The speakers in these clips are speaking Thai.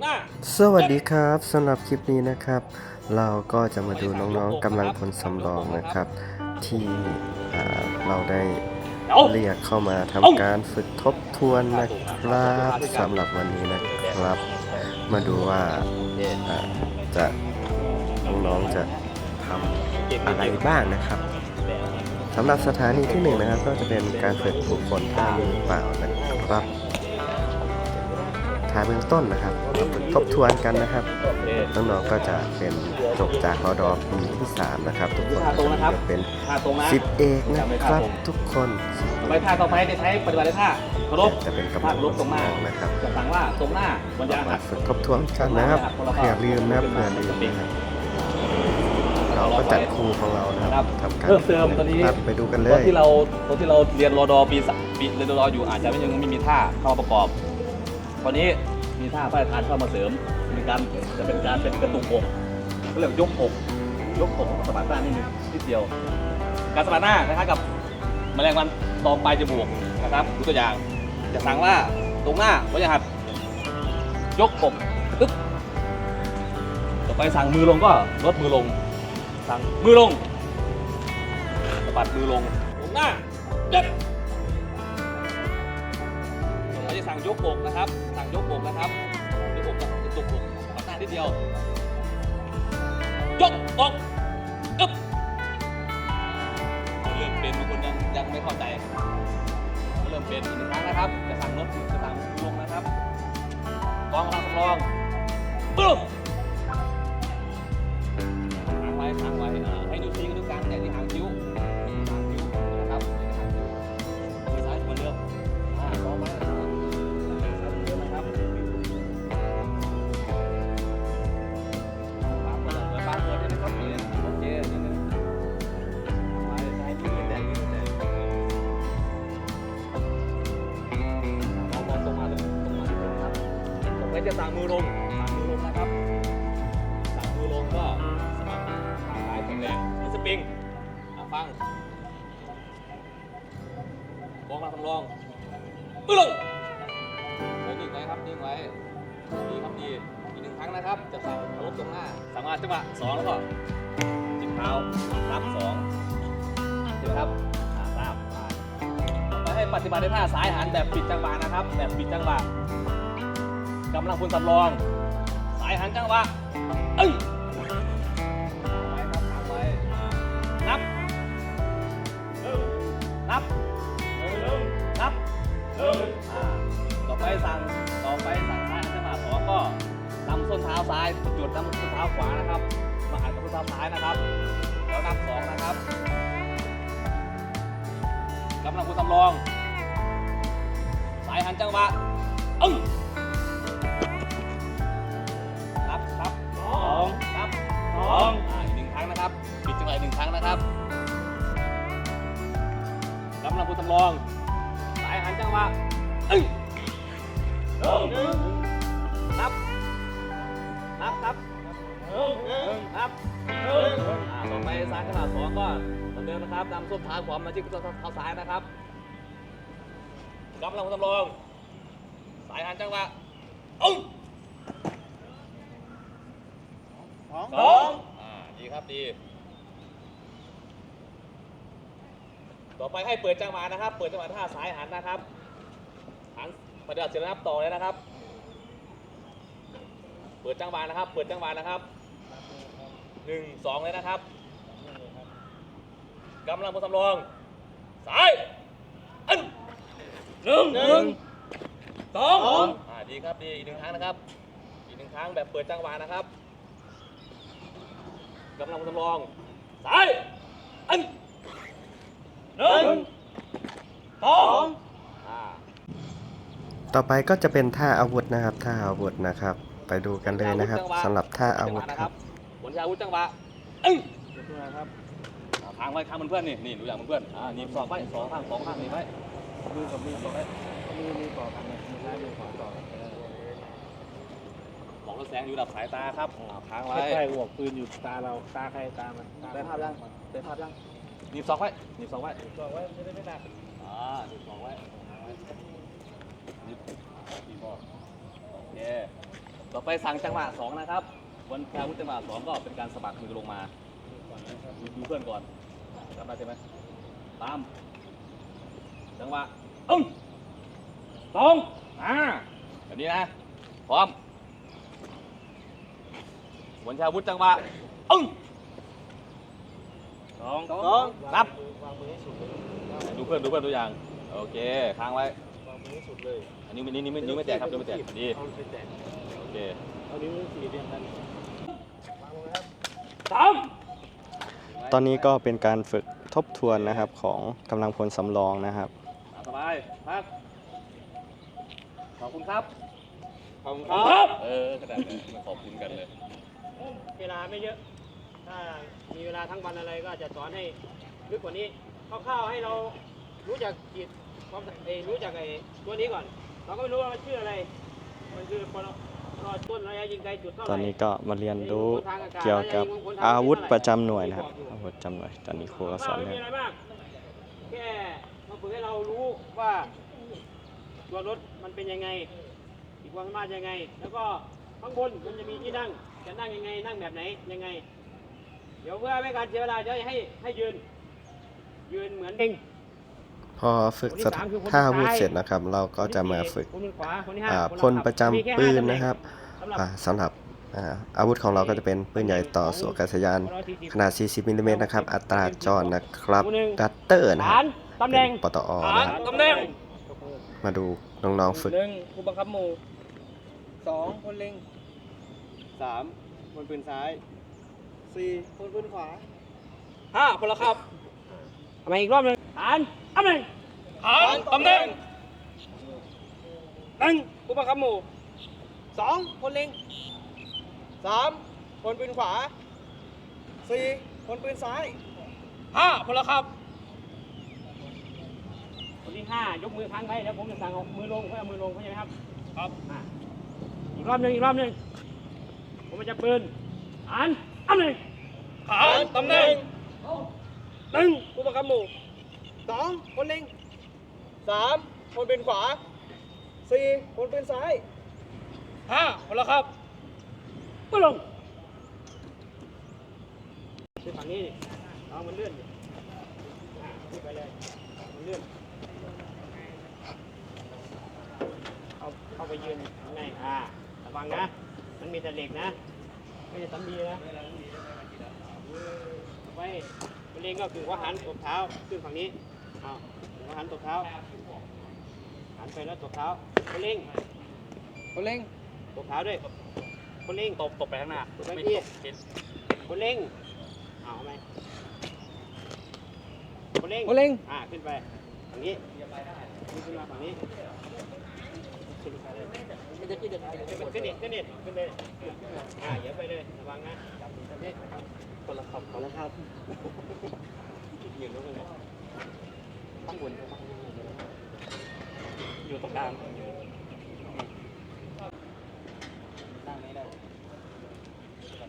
หน้าสวัสดีครับสำหรับคลิปนี้นะครับ เราก็จะมาดูน้องๆกำลังพลสำรองนะครับ ที่เราได้เรียกเข้ามาทำการฝึกทบทวนนะครับสำหรับวันนี้นะครับ มาดูว่าอ่าจะน้องๆจะทำอะไรบ้างนะครับสำหรับสถานีที่หนึ่งนะครับ ก็จะเป็นการฝึกบุคคลท่ามือเปล่านะครับ ท่าเบื้องต้นนะครับมาฝึกทบทวนกันนะครับน้องๆก็จะเป็นจบจากรอดอปีที่ 3 นะครับ ทุกคนก็จะมีเป็นท่าตรงนะสิบเอกนะครับทุกคนต่อไปท่าต่อไปจะใช้ปฏิบัติในท่าเคารพจะเป็นกำท่าลังเคารพตรงหน้านะครับจะสั่งว่าตรงหน้าบนยามาหัดฝึกทบทวนกันนะครับเผื่อลืมนะครับเผื่อลืมนะครับเราก็จัดครูของเรานะครับทำการเพิ่มเติมตอนนี้ครับไปดูกันเลตอนยที่เราตอนที่เราเรียนรอดอปีสปีเรียนรอดออยู่อาจจะไม่ยังไม่มีท่าเข้ามาประกอบ ตอนนี้มีท่าพระราชทานเข้ามาเสริมมีการจะเป็นการเป็นกระตุกอกเขาเรียกยกอกยกอกสะบัดหน้านิดนึงนิดเดียว การสะบัดหน้าคล้ายๆกับแมลงวันตอมปลายจมูกนะครับดูตัวอย่างจะสั่งว่าตรงหน้าวัยหัดยกอกตึ๊บต่อไปสั่งมือลงก็ลดมือลง สั่งมือลงสะบัดมือลงตรงหน้าเด็ดเราจะสั่งยกอกนะครับ ยกอกนะครับยกอกกับยกอกสะบัดหน้านิดเดียวยกอกอึ๊บเริ่มเป็นบางคนยังยังไม่เข้าใจเริ่มเป็นอีกหนึ่งครั้งนะครับจะสั่งรถจะสั่งลงนะครับกองกำลังสำรองปึ๊บ สั่งมือลงสั่งมือลงนะครับสั่งมือลงก็สมัครข้างายแข็งแรงนี่สปริงอะฟังมองมาทำรองมือลงเดี๋ยวนิ่งไว้ครับนิ่งไว้ดีครับดีอีกหนึ่งครั้งนะครับ จะสั่งเคารพตรงหน้าสั่งมาจังหวะสองแล้วก็จิบเท้ารับสองเดี๋ยวครับอ่าทราบอ่าไปให้ปฏิบัติในท่าสายหันแบบปิดจังหวะนะครับ แบบปิดจังหวะำลังพลสำรอง สายหันจังหวะเอ้ยไว้ครับนับนับนับอ่าต่อไปสั่งต่อไปสั่งสายหันจังหวะสองก็นำส้นเท้าซ้ายจุดนำส้นเท้าขวานะครับ มาหันกับส้นเท้าซ้ายนะครับ แล้วนับสองนะครับกำลังคุณสำรอง สายหันจังหวะอึ้ง ลังคุณสำรอง สายหันจังหวะอึ้งหนึ่งนับ นับครับนับอ่าต่อไปซ้ายขนาดสองก็เหมือนเดิมนะครับนำส้นเท้าขวามาที่ส้นเท้าซ้ายนะครับกำลังสำรอง สายหันจังหวะอึ้งสองสองอ่าดีครับดี ต่อไปให้เปิดจังหวะนะครับ เปิดจังหวะท่าสายหันนะครับ หันปฏิบัติเสร็จแล้วนับต่อเลยนะครับ เปิดจังหวะนะครับ เปิดจังหวะนะครับหนึ่งสองเลยนะครับกำลังพลสำรองสายอันหนึ่งหนึ่งสองอ่าดีครับดีอีกหนึ่งครั้งนะครับ อีกหนึ่งครั้งแบบเปิดจังหวะนะครับกำลังสำรองสายอัน หนึ่งสองอ่าต่อไปก็จะเป็นท่าอาวุธนะครับ ท่าอาวุธนะครับ ไปดูกันเลยนะครับสำหรับท่าอาวุธครับผลยาวุธจังหวะเอ้ยครับทางไว้ข้างเพื่อนๆนี่นี่ดูอย่างเพื่อนๆอ่านี่สองไว้สองข้างสองข้างนี่ไว้มือกับมือสองไว้มือมือต่อกันเนี่ยมือซ้ายมือขวาต่อกันบอกรถแสงอยู่ดับสายตาครับอ่าค้างไว้ใช่หัวปืนอยู่ตาเราตาใครตามันตได้ภาพยังได้ภาพยัง หนีบสองไว้หนีบสองไว้ต่อไว้ไม่ได้ไม่หนักอ่าหนีบสองไว้ค้างไว้หนีบสี่บอโอเคต่อไปสั่งจังหวะสองนะครับวันแพ้วุธจังหวะสองก็เป็นการสะบัดมือลงมาดูดูเพื่อนก่อนจำได้ใช่ไหมตามจังหวะอึ้งสองอ่าแบบนี้นะพร้อมวันชาวุธจังหวะอึ้ง สองสองนับวางมือให้สุดเลยดูเพื่อนดูเพื่อนตัวอย่าง โอเค ค้างไว้ วางมือให้สุดเลย อันนี้นิ้วนิ้วนิ้วไม่แตกครับนิ้วไม่แตกดีเอาไปแตะโอเค เอานิ้วสี่เรียงกันวางลงนะครับสามตอนนี้ก็เป็นการฝึกทบทวนนะครับของกำลังพลสำรองนะครับตามสบายพักขอบคุณครับ ขอบคุณคครับ เออขนาดนั้นมาขอบคุณกันเลย เวลาไม่เยอะ ถ้ามีเวลาทั้งวันอะไรก็จะสอนให้ลึกกว่านี้คร่าวๆให้เรารู้จักจิตความเอยรู้จักไอ้ตัวนี้ก่อน เราก็ไม่รู้ว่ามันชื่ออะไร มันคือพอเรารอต้นระยะยิงไกลจุดเท่าไหตร่อนนี้ก็มาเรียนรู้เกี่ยวกับอาวุธประจำหน่วยนะครับอาวุธประจำหน่วยตอนนี้ครูก็สอนไม่เรื่อมีงอะไรมากแค่มาฝึกให้เรารู้ว่าตัวรถมันเป็นยังไงมีความสามารถยังไง แล้วก็ข้างบนมันจะมีที่นั่งจะนั่งยังไงนั่งแบบไหนยังไง เดี๋ยวเพื่อไม่ให้การเสียเวลาจะให้ให้ยืน ยืนเหมือนเองพอฝึกสถท่าอาวุธเสร็จนะครับ เราก็จะมาฝึกคนที่ขวาคนที่ห้าอ่าคนพลประจำมีแค่ปืห้านตำแหงนะครับสำหรับอ่าสำหรับอ่าอาวุธของเราก็จะเป็นปืนใหญ่ต่อสู้อากาศยานขนาด 40มิลลิเมตรนะครับ อัตราจรนะครับ ดัตเตอร์นะคฐารับนตำแหน่งเป็นปตอฐานะนครับตำแหน่งมาดูน้องๆฝึกหนึ่งผู้บังคับหมู่สองคนเล็งสามคนปืนซ้าย สี่คนปืนขวาห้าพลครับทำไมอีกรอบหนึ่งฐานตำแหน่งฐานตำแหน่งหนึ่งผู้บังคับหมู่สองคนเล็งสามคนปืนขวาสี่คนปืนซ้ายห้าพลครับคนที่ห้ายกมือค้างไว้แล้วผมจะสั่งเอามือลงเพื่อเอามือลงเข้าใจไหมครับ ครับอะอีกรอบหนึ่งอีกรอบหนึ่งผมจะปืนฐาน ตำแหน่งฐานตำแหน่งหนึ่งผู้บังคับหมู่สองคนเล็งสามคนปืนขวาสี่คนปืนซ้ายห้าพลครับก็ลงคือฝั่งนี้ดิเอามันเลื่อนดิอะขึ้นไปเลยมันเลื่อนเข้าเข้าไปยืนข้างในอ่าระวังนะ มันมีแต่เหล็กนะ ไม่ใช่สำลีนะเอา ไปมันเองก็คือว่าหันตบเท้าขึ้นฝั่งนี้เอาถึงว่าหันตบเท้า หันไปแล้วตบเท้าคนเล่งคนเล็งตบเท้าด้วยคนเล่งตบตบไปข้างหน้าตบไปที่คนเล่งเอาไหมคนเล่งคนเล็งอ่าขึ้นไปฝั่งนี้ขึ้นมาฝั่งนี้ขึ้นไปเลยขึ้นเด็ดขึ้นเด็ดขึ้นเด็ดขึ้นเลยอ่าอย่าไปเลยระวังนะนี่ คนละขับคนละขับยืนตรงนี้ข้างบนอยู่ตรงกลางนั่งนี้ได้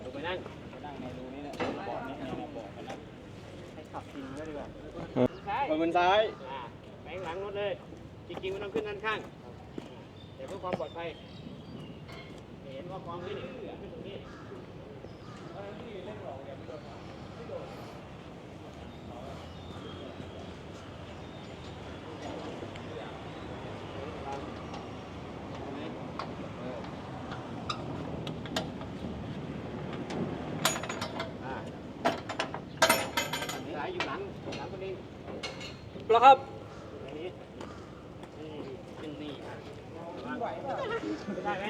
ลงไปนั่งนั่งในรูนี้เนี่ยเบาะนี้เอาเบาะกันนะให้ขับจริงก็ดีกว่าใช่คนปืนซ้ายอ่าแบงหลังรถเลย จริงๆมันต้องขึ้นด้านข้างแต่เพื่อความปลอดภัยเห็นว่าความขึ้นนี่ขึ้นตรงนี้อ่า สายอยู่หลังหลังคนนี้แล้วครับอันนี้นี่ขึ้นนี่อะวางได้ไหม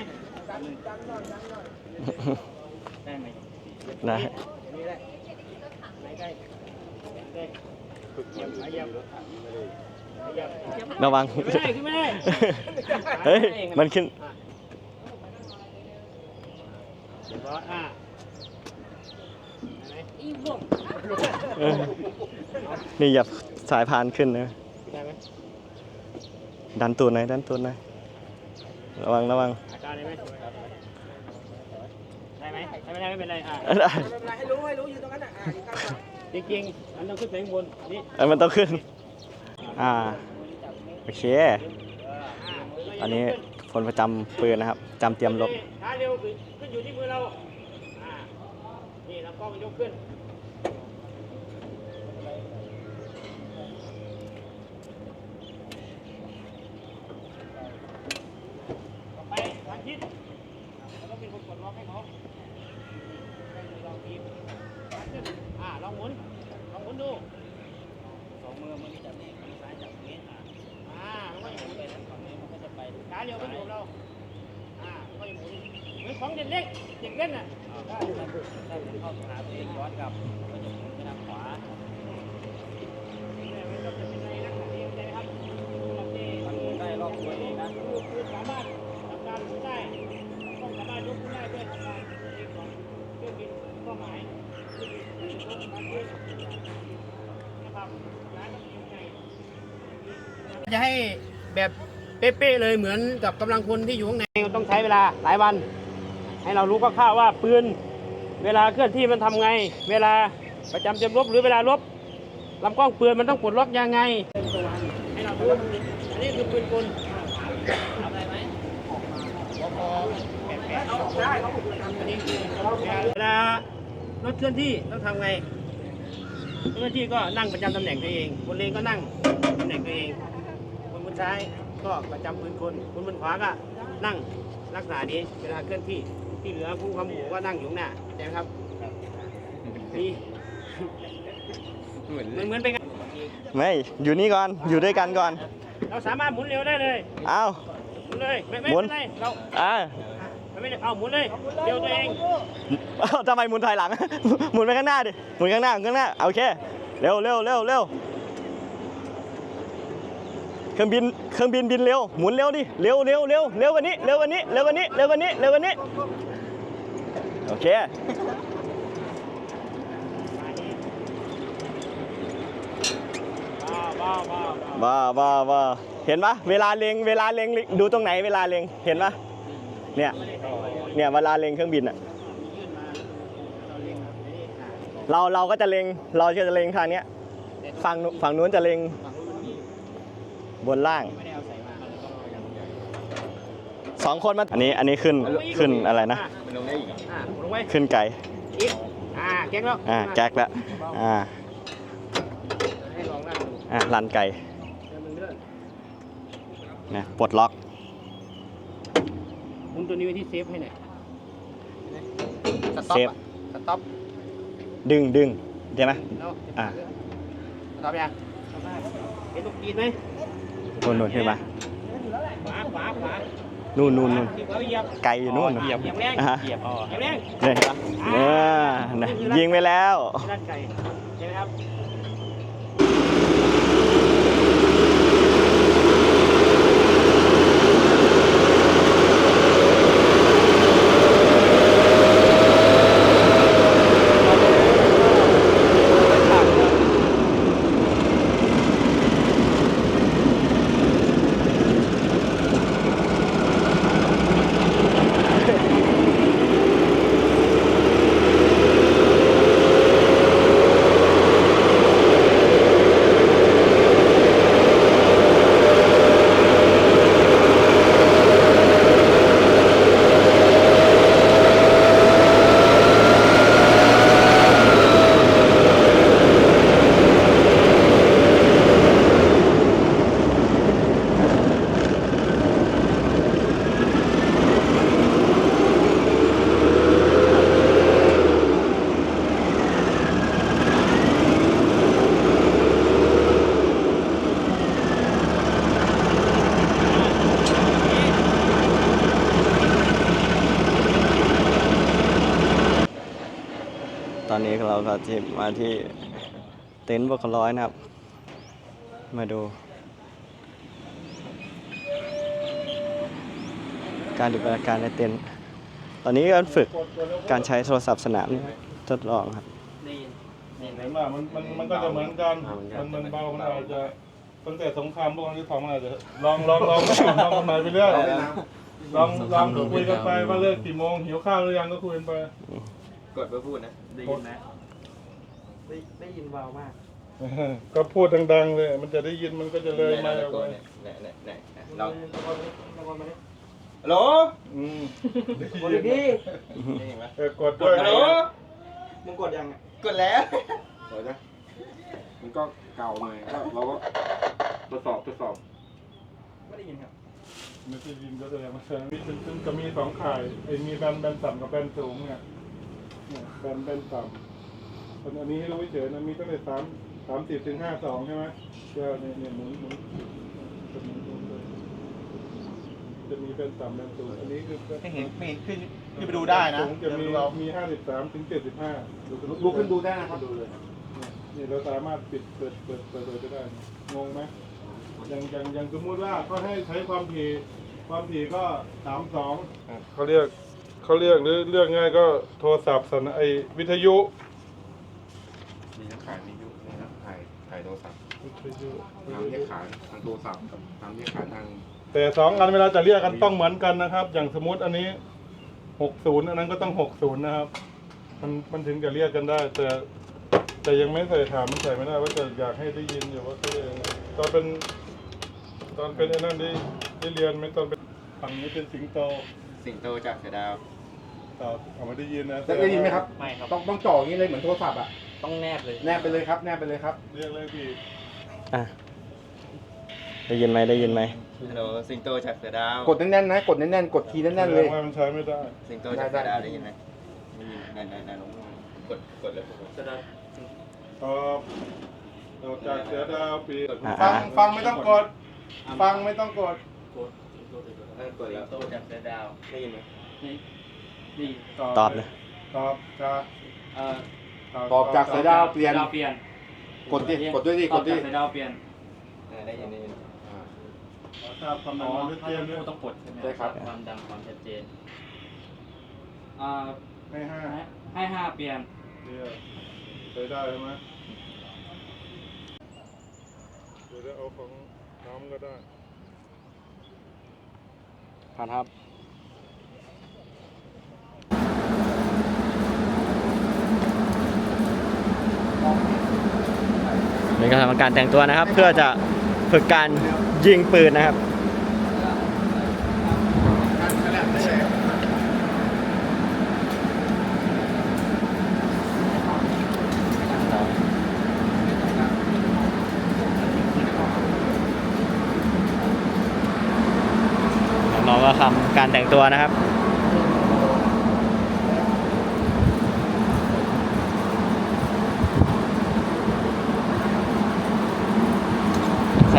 ได้ไหม นะระวังเฮ้ย มันขึ้นอะเรียบร้อยอ่หนอีพวกเออนี่อย่าสายพานขึ้นนะดันตูนหน่อยดันตูนหน่อยระวังระวัง อาการได้ไหมได้ไหมได้ไม่ได้ไม่เป็นไรอะได้ให้รู้ให้รู้อยู่ตรงนั้นอะอ่าอยู่ข้างหลังจริงๆมันต้องขึ้นไปข้างบนนี่เอ้ยมันต้องขึ้น อ่า โอเคอ่าอันนี้พลประจำปืนนะครับจำเตรียมลบฐเร็วขึ้นขึ้นอยู่ที่มือเราอ่านี่ลำกล้องยกขึ้น ต่อไปทางทิศเราต้องเป็นคนกดล็อกให้เขาได้ดูลองทีมขึ้นอ่า ลองหมุน ลองหมุนดู สองมือมือนี้จับนี่มือซ้ายจับนี้อ่าอ่ามันก็จะหมุนไปแล้วฝั่งนี้มันก็จะไปขาเดียวก็อยู่กับเรา อ่ามันก็จะหมุน เหมือนของเด็กเล็กเด็กเล่นน่ะได้ได้ได้เข้าหาตัวเองย้อนกลับมันจะหมุนไปทางขวาเนี่ยมันก็จะเป็นในลักษณะนี้เข้าใจไหมครับรอบนี้ได้รอบตัวเองนะคือคือสามารถทำการหมุนได้ต้องสามารถยกขึ้นได้ด้วยทำการเองของเครื่องบินเป้าหมายเครื่องบินยกมาขึ้นจะให้แบบเป๊ะๆเลยเหมือนกับกำลังพลที่อยู่ข้างในต้องใช้เวลาหลายวัน ให้เรารู้คร่าวๆว่าปืนเวลาเคลื่อนที่มันทำไง เวลาประจำเตรียมรบหรือเวลารบลำกล้องปืนมันต้องปลดล็อกยังไง ให้เรารู้อันนี้คือปืนกลทำอะไรไหมอันนี้คือเวลารถเคลื่อนที่ต้องทำไงเจ้าหน้าที่ก็นั่งประจำตำแหน่งตัวเอง คนเลงก็นั่งตำแหน่งตัวเอง คนบนซ้ายก็ประจำปืนคนคนบนขวาก็นั่งลักษณะนี้เวลาเคลื่อนที่ ที่เหลือผู้คำหมู่ก็นั่งอยู่ข้างหน้าเข้าใจไหมครับนี่เหมือนเหมือนเป็นไงไม่ อยู่นี่ก่อน อยู่ด้วยกันก่อน เราสามารถหมุนเร็วได้เลย เอา หมุนเลยไม่ไม่หมุนเป็นไรเราอ่าไม่ได้เอาหมุนเลยเร็วตัวเองเอ้าทำไมหมุนถอยหลัง หมุนไปข้างหน้าดิ หมุนข้างหน้าข้างหน้า โอเค เร็วเร็วเร็วเร็วเครื่องบิน เครื่องบินบินเร็ว หมุนเร็วดิ เร็วเร็วเร็วเร็วกวันนี้ เร็วกวันนี้ เร็วกวันนี้ เร็วกวันนี้ เร็วกวันนี้โอ เคบ้าบ้าบ้าบ้าว้าว้าว้าเห็นปะเวลาเล็งเวลาเล็งดูตรงไหนเวลาเล็งเห็นปะเนี่ยเนี่ยเวลาเล็งเครื่องบินอะยื่นมาเราเล็งครับนี่อะเราเราก็จะเล็งเราก็จะเล็งทางเนี้ยฝั่งนู้นฝั่งนู้นจะเล็งฝั่งนู้นมันมีบนล่าง สองคนมาอันนี้อันนี้ขึ้นขึ้นอะไรนะ มันลงได้อีกอะลงไว้ขึ้นไกลอีกอ่าแก๊กแล้วอ่าแก๊กแล้วอ่าให้ลองนั่งดูอ่าลันไกลเดี๋ยวมึงเลื่อนนะปลดล็อกหมุนตัวนี้ไว้ที่เซฟให้หน่อยเซฟสต็อปดึงดึงใช่ไหมแล้วอ่าสต็อปยังเห็นลูกกีนไหมนู่นนู่นขึ้นมาขวาขวาขวา นู่นนู่นนู่นที่เขาเหยียบไกลอยู่นู่นเหยียบเหยียบแรงอ่าฮะเหยียบอ๋อเหยียบแรงเนี่ยเห็นปะเนี่ยนะยิงไปแล้ว ด้านไก่ใช่ไหมครับ ตอนนี้ เราก็ที่มาที่เต็นท์บกร้อยนะครับ มาดู การปฏิบัติการในเต็นท์ตอนนี้ก็ฝึกการใช้โทรศัพท์สนามทดลองครับเห็นว่ามันมันมันก็จะเหมือนกัน มันมันเบา มันอาจจะตั้งแต่สงครามโลกครั้งที่สองมันอาจจะลองลองลองลองกันไปเรื่อยลองลองคุยกันไปว่าเลิกกี่โมงหิวข้าวหรือยังก็คุยกันไป กดเพื่อพูดนะ ได้ยินไหม ได้ได้ยินเบามาก ก็พูดดังๆเลย มันจะได้ยินมันก็จะเลยมาเอาไปเนี่ยเนี่ยเนี่ยเราลองลองมาดิฮัลโหลอืมกดดีเออกดด้วยฮัลนะโหลมึงกดยังกดแล้วเดี๋ยวนะมันก็เก่าหน่อยก็เราก็ทดสอบทดสอบไม่ได้ยินครับไม่ใช่ยินก็แสดงว่ามีซึ่งซึ่งจะมีสองข่ายไอ้มีแบนแบนต่ำกับแบนสูงเนี่ยเนี่ยแบนแบนต่ำ อันนี้ให้รู้เฉยๆนะมีตั้งแต่สามสามสิบถึงห้าสองใช่ไหมก็เนี่ยเนี่ยหมุนหมุนจะหมุนหมุนเลยจะมีแบนต่ำแบนสูงอันนี้คือไม่เห็นไม่เห็นขึ้นขึ้นไปดูได้นะสูงจะมีมีห้าสิบสามถึงเจ็ดสิบห้าลุกขึ้นดูได้นะครับดูเลยนี่เราสามารถปิดเปิดเปิดเปิดเลยก็ได้นะงงไหมอย่างอย่างอย่างสมมุติว่าก็ให้ใช้ความถี่ความถี่ก็สามสองเขาเรียกเขาเรียกหรือเรียกง่ายก็โทรศัพท์สนไอวิทยุ มีทั้งขายวิยุมีทั้งขายขายโทรศัพท์ทยุทางเรียกขายทางโทรศัพท์กับทางเรียกขายทางแต่สองอันเวลาจะเรียกกันต้องเหมือนกันนะครับ อย่างสมมติอันนี้หกศูนย์อันนั้นก็ต้องหกศูนย์นะครับ มันมันถึงจะเรียกกันได้ แต่แต่ยังไม่ใส่ถามมันใส่ไม่ได้ว่าจะอยากให้ได้ยินอยู่ว่าเขาเรียกยังไงตอนเป็นตอนเป็นไอ้นั่นได้ได้เรียนไหมตอนเป็นฝั่งนี้เป็นสิงโตสิงโตจากเสือดาวตอบเอามาได้ยินนะ ได้ยินไหมครับ ไม่ครับ ต้องต้องจ่ออย่างนี้เลยเหมือนโทรศัพท์อะ ต้องแนบเลยแนบไปเลยครับ แนบไปเลยครับเรียกเลยพี่อะได้ยินไหมได้ยินไหมฮัลโหลสิงโตจากเสือดาวกดแน่นๆนะ กดแน่นๆ กดทีแน่นๆเลยแสดงว่ามันใช้ไม่ได้ สิงโตจากเสือดาวได้ยินไหมได้ยินได้ได้ได้ลองกดกดเลยเสือดาวตอบตอบจากเสือดาวปีอ่าฟังฟังไม่ต้องกด ฟังไม่ต้องกดกดแล้วโตจากเสือดาวได้ยินไหมตอบเลยตอบจากเอ่อ ตอบจากเสือดาวเปลี่ยน ดาวเปลี่ยนกดดิกดด้วยดิตกอบดดิจากสายดาวเปลี่ยนเออได้ยินได้ยินอ่าขอทราบคำนองชัดเจนด้วยต้องกดใช่ไหมใช่ครับ ความดังความชัดเจนอ่าให้ห้าให้ให้ห้าเปลี่ยนเดียวใช้ได้ใช่ไหมเดี๋ยวจะเอาของน้ำก็ได้ผ่านครับ นี่ก็ทำการแต่งตัวนะครับ เพื่อจะฝึกการยิงปืนนะครับน้องก็ทำการแต่งตัวนะครับ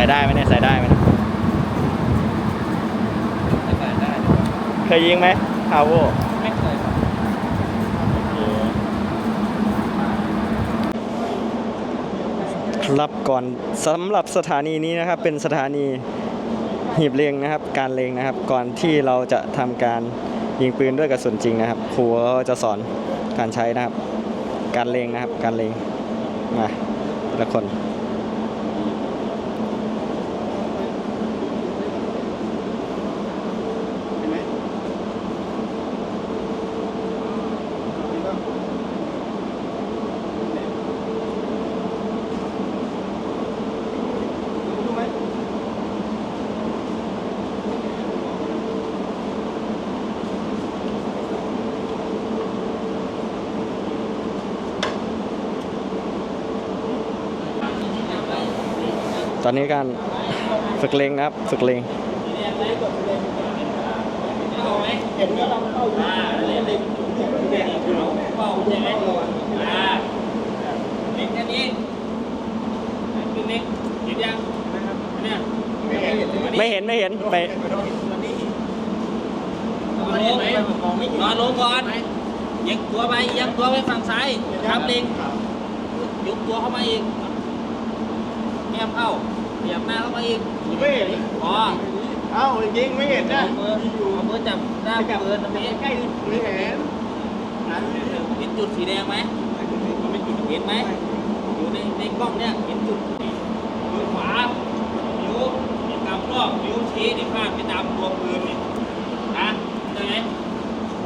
ส่ได้ไหมเนี่ยใส่ได้ไหมเนี่ยเคยยิงไหมคาโวไม่เคยครับรับก่อนสำหรับสถานีนี้นะครับ เป็นสถานีหีบเลงนะครับ การเลงนะครับ ก่อนที่เราจะทำการยิงปืนด้วยกระสุนจริงนะครับครูจะสอนการใช้นะครับ การเลงนะครับ การเลงมาแต่ละคน อนนี้การฝึกเลงครับฝึกเลงเป้าใช่ไหมอ่าเล็กแค่นี้คือเล็กเห็นยังเนี่ยไม่เห็นไม่เห็นไปนอนลงนอนลงก่อนยังตัวไปยังตัวไปฝั่งซ้ายครับเล็งยกตัวเข้ามาอีกแง้มเข้า เหยียบหน้าเข้ามาอีกไม่เห็นพอเอ้ายิงไม่เห็นนะเอามือเอามือจับหน้าปืนตรงนี้ใกล้ไม่เห็นเห็นจุดสีแดงไหมเห็นไหมอยู่ในในกล้องเนี่ยเห็นจุดมือขวานิ้วนี่กำรอบนิ้วชี้นี่พาดไปตามตัวปืนนี่นะใช่ไหม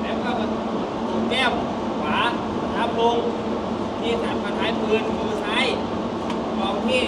แล้วก็มาถูกแก้มขวาทับลงที่สันกระท้ายปืนมือซ้ายมองที่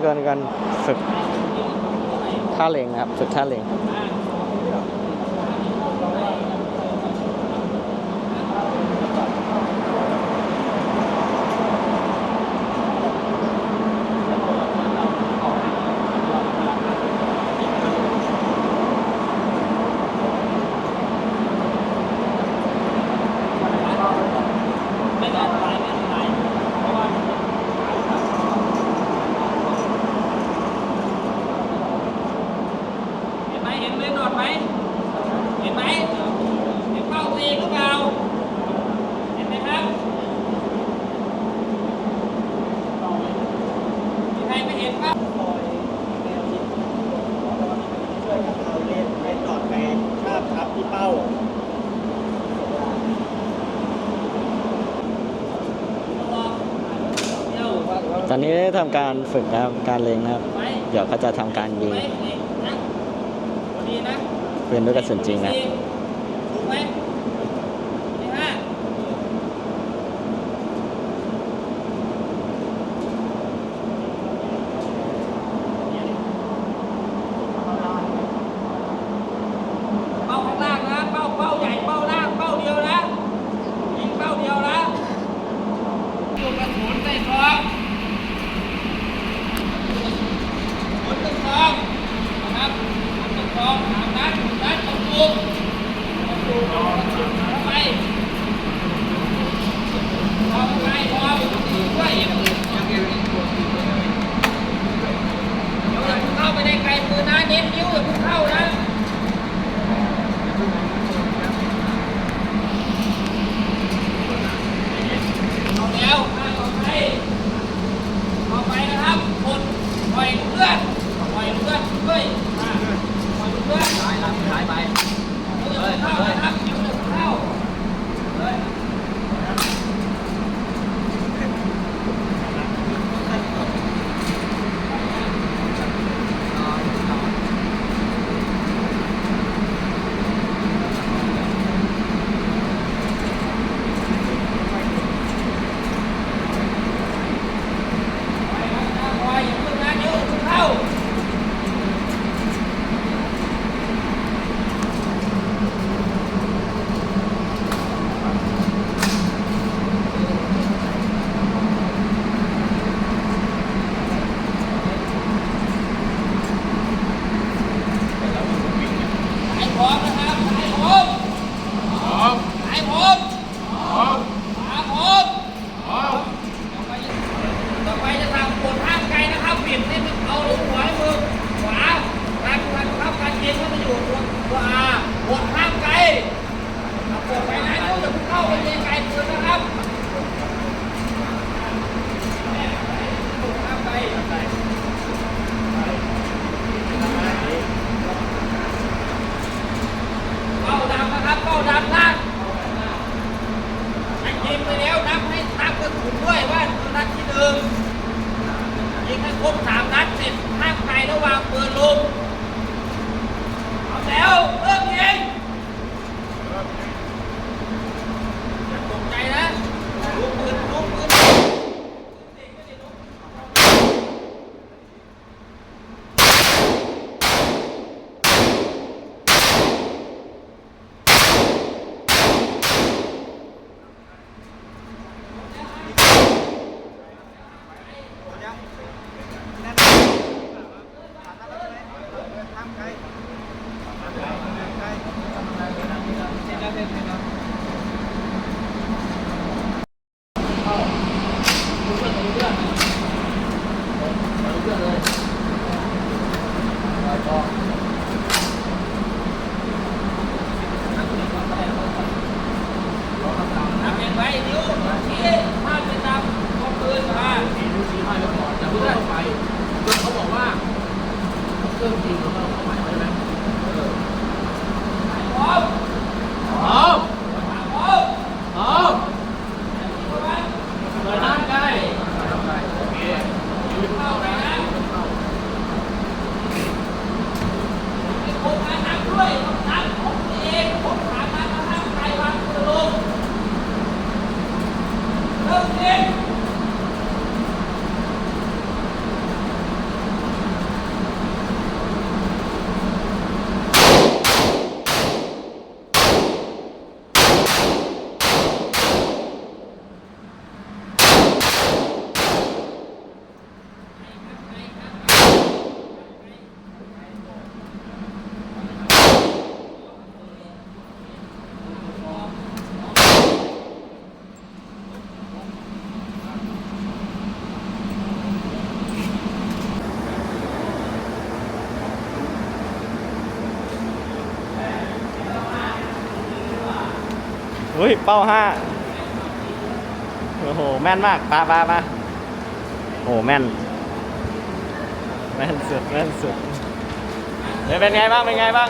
นี้ก็นการฝึกท่าเลงนะครับ ฝึกท่าเลง ทำการฝึกนะครับ การเลงนะครับ เดี๋ยวเขาจะทำการยิงเปืนด้วยกระสุนจริงนะ ยเป้าห้าโอ้โห แม่นมากปาปาปาโอ้โหแม่น แม่นสุด แม่นสุดเดี๋ยวเป็นไงบ้าง เป็นไงบ้าง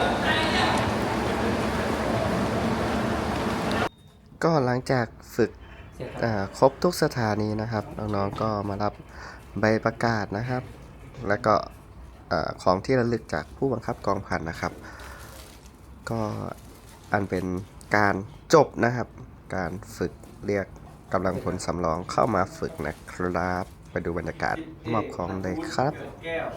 ก็หลังจากฝึกอ่าครบทุกสถานีนะครับ น้องๆ ก็มารับใบประกาศนะครับ แล้วก็เอ่อของที่ระลึกจากผู้บังคับกองพันนะครับ ก็อันเป็น การจบนะครับ การฝึกเรียกกำลังพลสำรองเข้ามาฝึกนะครับ ไปดูบรรยากาศมอบของเลยครับ แก้ว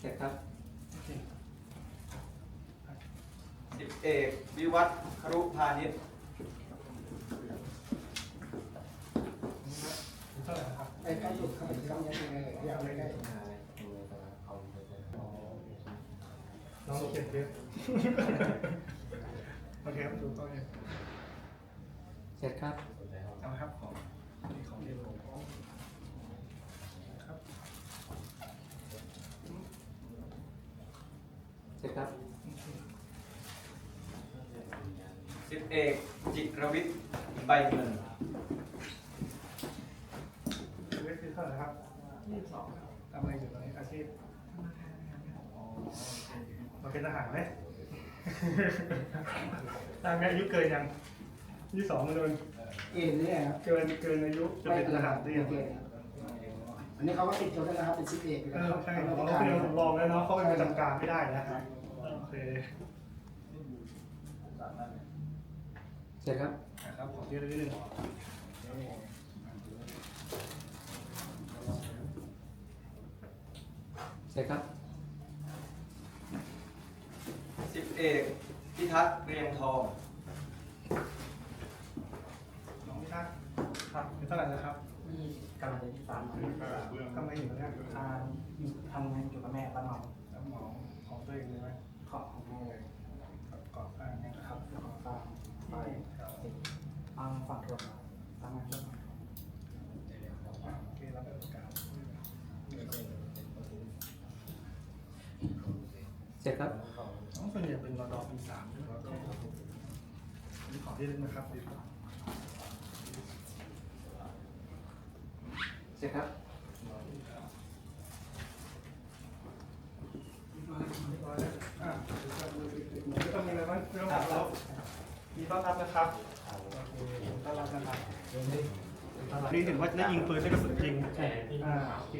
เสร็จครับสิบเอกวิวัฒน์ครุพาณิชย์ น้องเขียนเยอะโอเคครับถูกต้องเลย เสร็จครับ เอาครับของนี่ของที่ผมครับ เสร็จ ครับสิบเอกจิรวิทย์ใบเงินชีวิตคือเท่าไหร่ครับยี่สิบสองทำอะไรอยู่ตอนนี้อาชีพเราเป็นทหารไหมตามอายุเกินยังยี่สิบสองมันโดนเอ็นเนี่ยครับเกินเกินอายุจะเป็นทหารได้ยังเกินอันนี้เขาก็ติดยศแล้วนะครับเป็นสิบเอกเอนะอครับใช่เขาเราราชเป็นการสำรองแล้วเนาะเขาเป็นประจำการไม่ได้นะโอ เคเสร็จครับครับขอเยอะนิดนึงเสร็จครับสิบเอกพิทักษ์เรียงทองน้องพี่ทักครับเป็นเท่าไหร่นะครับนี่กำลังจะที่สามทำอะไรอยู่เนี่ยทางอยู่ทำงานอยู่กับแม่ป้าหนองรับเหมาของตัวเองเลยไหม ขอบของแม่เลยก่อสร้างเนี่ยนะครับแล้วก็ฟางไปฟางฝั่งรถทำงานเรื่องโอเครับราชการเสร็จครับน้องส่วนใหญ่เป็นรอดอปีสามใช่ไหมครับนี่ขอที่นึงนะครับดีกว่าเสร็จครับ อะไม่ ต้องมีอะไรบ้างไม่ต้องถามเรามีต้อนรับนะครับโอเคต้อนรับนะครับนี่เห็นว่าได้ยิงปืนได้กระสุนจริงใช่อ่าโอเค